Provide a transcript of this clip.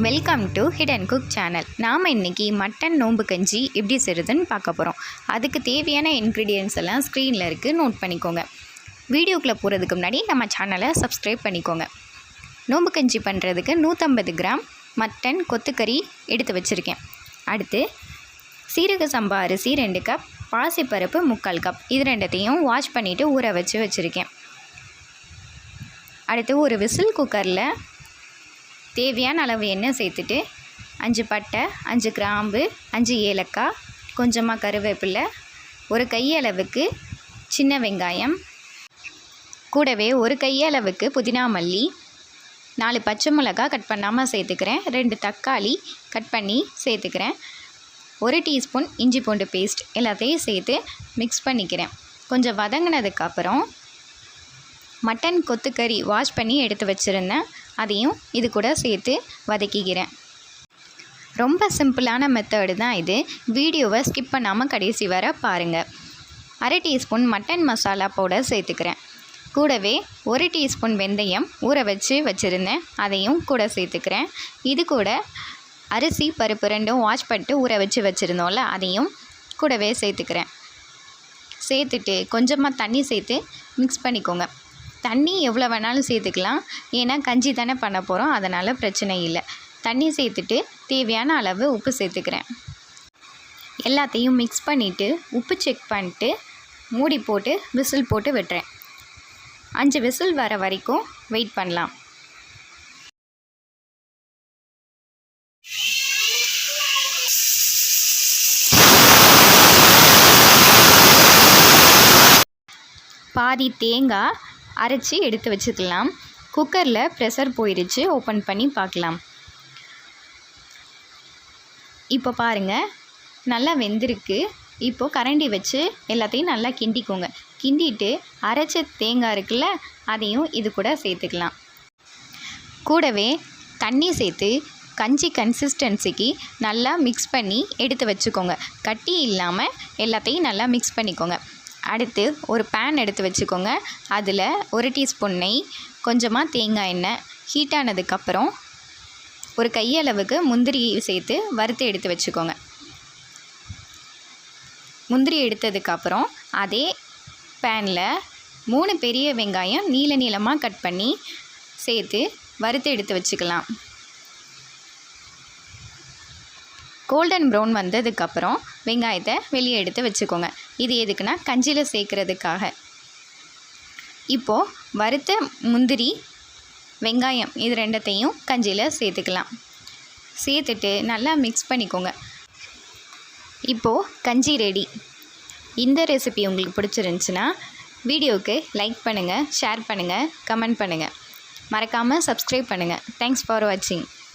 Welcome to hidden cook channel நாம் இன்றைக்கி mutton நோம்பு கஞ்சி எப்படி செய்கிறதுன்னு பார்க்க போகிறோம் அதுக்கு தேவையான இன்க்ரீடியன்ஸ் எல்லாம் ஸ்க்ரீனில் இருக்குது நோட் பண்ணிக்கோங்க. வீடியோக்குள்ளே போகிறதுக்கு முன்னாடி நம்ம சேனலை சப்ஸ்கிரைப் பண்ணிக்கோங்க. நோம்பு கஞ்சி பண்ணுறதுக்கு நூற்றம்பது கிராம் மட்டன் கொத்துக்கறி எடுத்து வச்சுருக்கேன். அடுத்து சீரக சம்பா அரிசி ரெண்டு கப் பாசிப்பருப்பு முக்கால் கப் இது ரெண்டத்தையும் வாஷ் பண்ணிவிட்டு ஊற வச்சு வச்சுருக்கேன். அடுத்து ஒரு விசில் குக்கரில் தேவையான அளவு எண்ணெய் சேர்த்துட்டு அஞ்சு பட்டை அஞ்சு கிராம்பு அஞ்சு ஏலக்காய் கொஞ்சமாக கருவேப்பிலை ஒரு கையளவுக்கு சின்ன வெங்காயம் கூடவே ஒரு கையளவுக்கு புதினா மல்லி நாலு பச்சை மிளகா கட் பண்ணாமல் சேர்த்துக்கிறேன் ரெண்டு தக்காளி கட் பண்ணி சேர்த்துக்கிறேன் ஒரு டீஸ்பூன் இஞ்சி பூண்டு பேஸ்ட் எல்லாத்தையும் சேர்த்து மிக்ஸ் பண்ணிக்கிறேன். கொஞ்சம் வதங்கினதுக்கப்புறம் மட்டன் கொத்துக்கறி வாஷ் பண்ணி எடுத்து வச்சுருந்தேன். அதையும் இது கூட சேர்த்து வதக்கிக்கிறேன் ரொம்ப சிம்பிளான மெத்தடு தான் இது. வீடியோவை ஸ்கிப் பண்ணாமல் கடைசி வர பாருங்கள் அரை டீஸ்பூன் மட்டன் மசாலா பவுடர் சேர்த்துக்கிறேன். கூடவே ஒரு டீஸ்பூன் வெந்தயம் ஊற வச்சு வச்சுருந்தேன். அதையும் கூட சேர்த்துக்கிறேன். இது கூட அரிசி பருப்பு ரெண்டும் வாஷ் பண்ணிட்டு ஊற வச்சு வச்சுருந்தோம்ல அதையும் கூடவே சேர்த்துக்கிறேன். சேர்த்துட்டு கொஞ்சமாக தண்ணி சேர்த்து மிக்ஸ் பண்ணிக்கோங்க. தண்ணி எவ்வளோ வேணாலும் சேர்த்துக்கலாம். ஏன்னா கஞ்சி தானே பண்ண போகிறோம் அதனால் பிரச்சனை இல்லை. தண்ணி சேர்த்துட்டு தேவையான அளவு உப்பு சேர்த்துக்கிறேன். எல்லாத்தையும் மிக்ஸ் பண்ணிவிட்டு உப்பு செக் பண்ணிட்டு மூடி போட்டு விசில் போட்டு விட்டுறேன். அஞ்சு விசில் வர வரைக்கும் வெயிட் பண்ணலாம். பாதி தேங்காய் அரைச்சி எடுத்து வச்சுக்கலாம். குக்கரில் ப்ரெஷர் போயிடுச்சு ஓப்பன் பண்ணி பார்க்கலாம். இப்போ பாருங்கள் நல்லா வெந்திருக்கு. இப்போது கரண்டி வச்சு எல்லாத்தையும் நல்லா கிண்டிக்கோங்க. கிண்டிட்டு அரைச்ச தேங்காய் இருக்குல்ல அதையும் இது கூட சேர்த்துக்கலாம். கூடவே தண்ணி சேர்த்து கஞ்சி கன்சிஸ்டன்சிக்கு நல்லா மிக்ஸ் பண்ணி எடுத்து வச்சுக்கோங்க. கட்டி இல்லாமல் எல்லாத்தையும் நல்லா மிக்ஸ் பண்ணிக்கோங்க. அடுத்து ஒரு பேன் எடுத்து வச்சுக்கோங்க. அதில் ஒரு டீஸ்பூன் நெய் கொஞ்சமாக தேங்காய் எண்ணெய் ஹீட் ஆனதுக்கப்புறம் ஒரு கையளவுக்கு முந்திரி சேர்த்து வறுத்து எடுத்து வச்சுக்கோங்க. முந்திரி எடுத்ததுக்கப்புறம் அதே பேனில் மூணு பெரிய வெங்காயம் நீல நீளமாக கட் பண்ணி சேர்த்து வறுத்து எடுத்து வச்சுக்கலாம். கோல்டன் ப்ரௌன் வந்ததுக்கப்புறம் வெங்காயத்தை வெளியே எடுத்து வச்சுக்கோங்க. இது எதுக்குன்னா கஞ்சியில் சேர்க்குறதுக்காக. இப்போது வறுத்த முந்திரி வெங்காயம் இது ரெண்டத்தையும் கஞ்சியில் சேர்த்துக்கலாம். சேர்த்துட்டு நல்லா மிக்ஸ் பண்ணிக்கோங்க. இப்போது கஞ்சி ரெடி இந்த ரெசிபி உங்களுக்கு பிடிச்சிருந்துச்சுன்னா வீடியோவுக்கு லைக் பண்ணுங்கள் ஷேர் பண்ணுங்கள் கமெண்ட் பண்ணுங்கள் மறக்காமல் சப்ஸ்கிரைப் பண்ணுங்கள் தேங்க்ஸ் ஃபார் வாட்சிங்